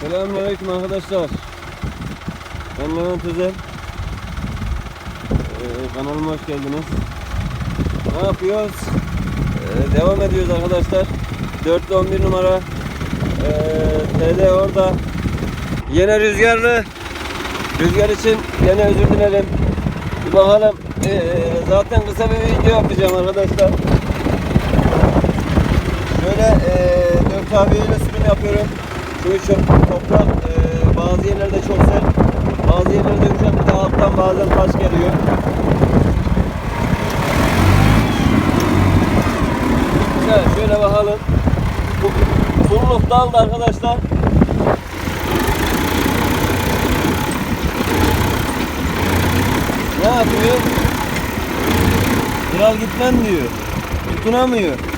Selamünaleyküm arkadaşlar. Ben Levent Özel. Ee, kanalıma hoş geldiniz. Ne yapıyoruz? Ee, devam ediyoruz arkadaşlar. 4'lü 11 numara. Ee, TD orada. Yine rüzgarlı. Rüzgar için yine özür dilerim. Bir bakalım. Ee, zaten kısa bir video yapacağım arkadaşlar. Şöyle e, 4 abiyle sürüm yapıyorum. Çünkü çok toprak e, bazı yerlerde çok sert, bazı yerlerde yumuşak bir alttan bazen taş geliyor. Güzel, şöyle bakalım. Bu Kulluk daldı arkadaşlar. Ne yapıyor? Kral gitmem diyor. Tutunamıyor.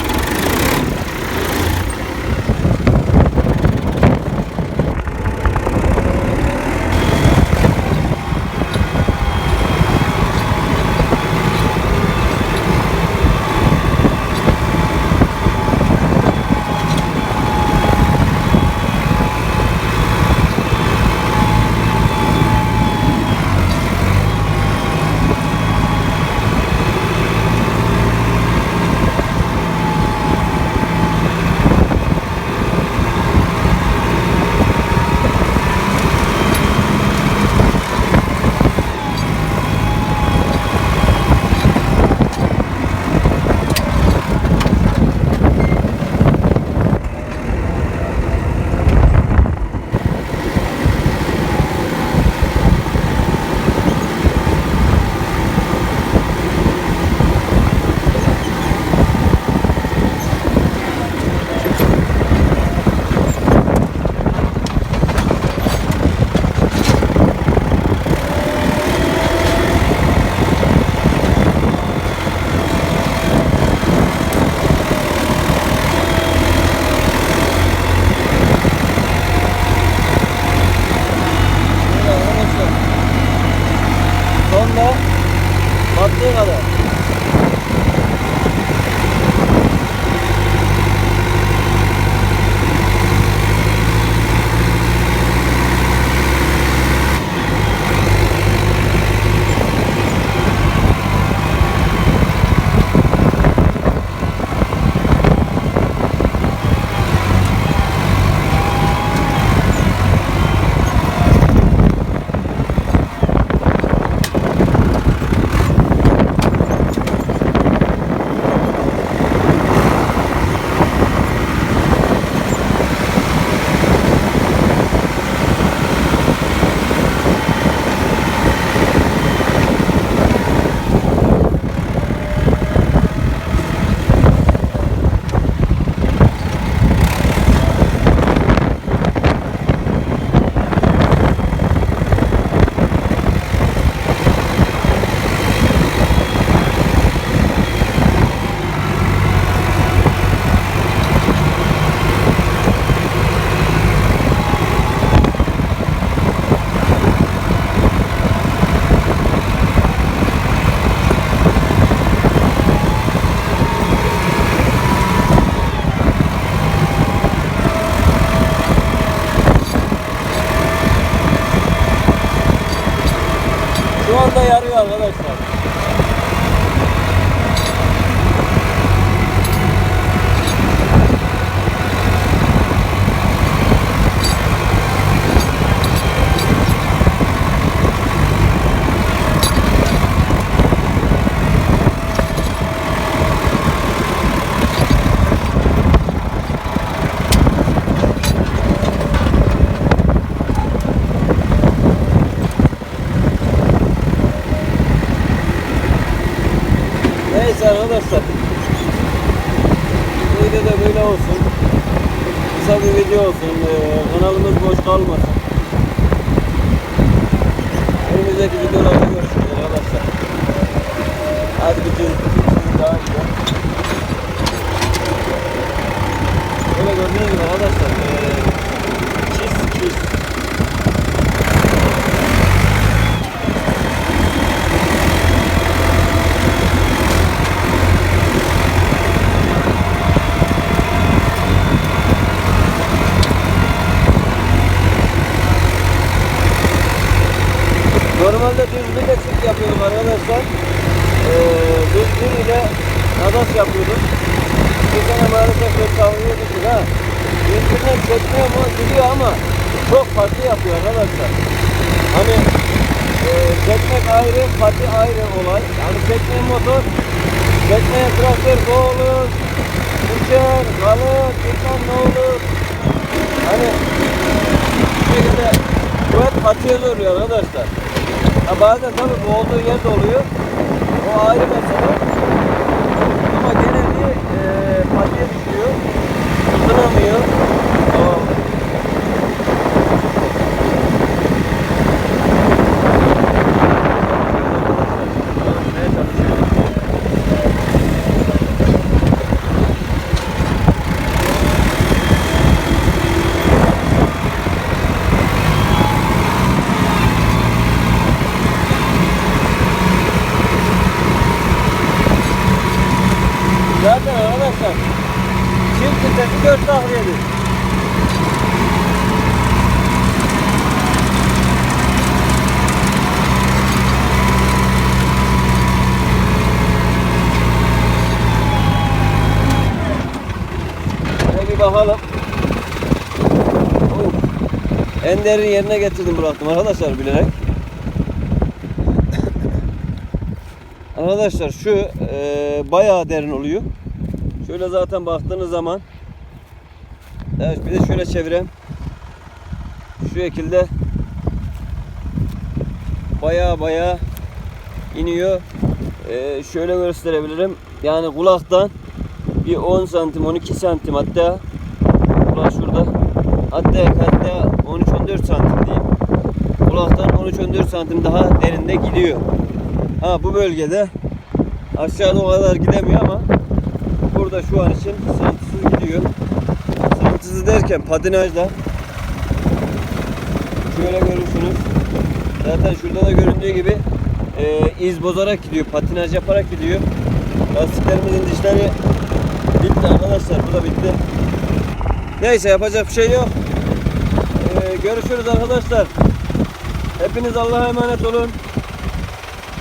Arkadaşlar. Video da böyle olsun. Kısa bir video olsun. Ee, kanalımız boş kalmasın. Önümüzdeki videolarda görüşürüz arkadaşlar. Hadi çiz, daha güzel. Böyle gördüğünüz gibi arkadaşlar. ee, çiz çiz. De çift yapıyorduk arkadaşlar. Ee, düz bir ile nadas yapıyorduk. Bir sene maalesef çok savunuyor düştük ha. Düz birden çekmiyor mu? Gidiyor ama çok farklı yapıyor arkadaşlar. Hani e, çekmek ayrı, pati ayrı olay. Yani çekmeyen motor, çekmeyen traktör boğulur, uçar, kalır, bilmem ne olur. Hani bir şekilde kuvvet patiye zoruyor arkadaşlar. Ha bazen tabii bu olduğu yer de oluyor. O ayrı mesele. 4 tahliye edin. Şöyle bir bakalım. Oh. En derin yerine getirdim bıraktım arkadaşlar bilerek. arkadaşlar şu e, bayağı derin oluyor. Şöyle zaten baktığınız zaman Evet bir de şöyle çevireyim. Şu şekilde bayağı bayağı iniyor. E, şöyle gösterebilirim. Yani kulaktan bir 10 santim 12 santim hatta kulak şurada hatta hatta 13-14 santim diyeyim. Kulaktan 13-14 santim daha derinde gidiyor. Ha bu bölgede aşağıda o kadar gidemiyor ama burada şu an için santısız gidiyor. Santısız derken patinajda şöyle görürsünüz. Zaten şurada da göründüğü gibi e, iz bozarak gidiyor. Patinaj yaparak gidiyor. Lastiklerimizin dişleri bitti arkadaşlar. Bu da bitti. Neyse yapacak bir şey yok. E, görüşürüz arkadaşlar. Hepiniz Allah'a emanet olun.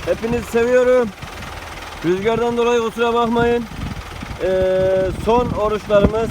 Hepinizi seviyorum. Rüzgardan dolayı kusura bakmayın. Ee, son oruçlarımız.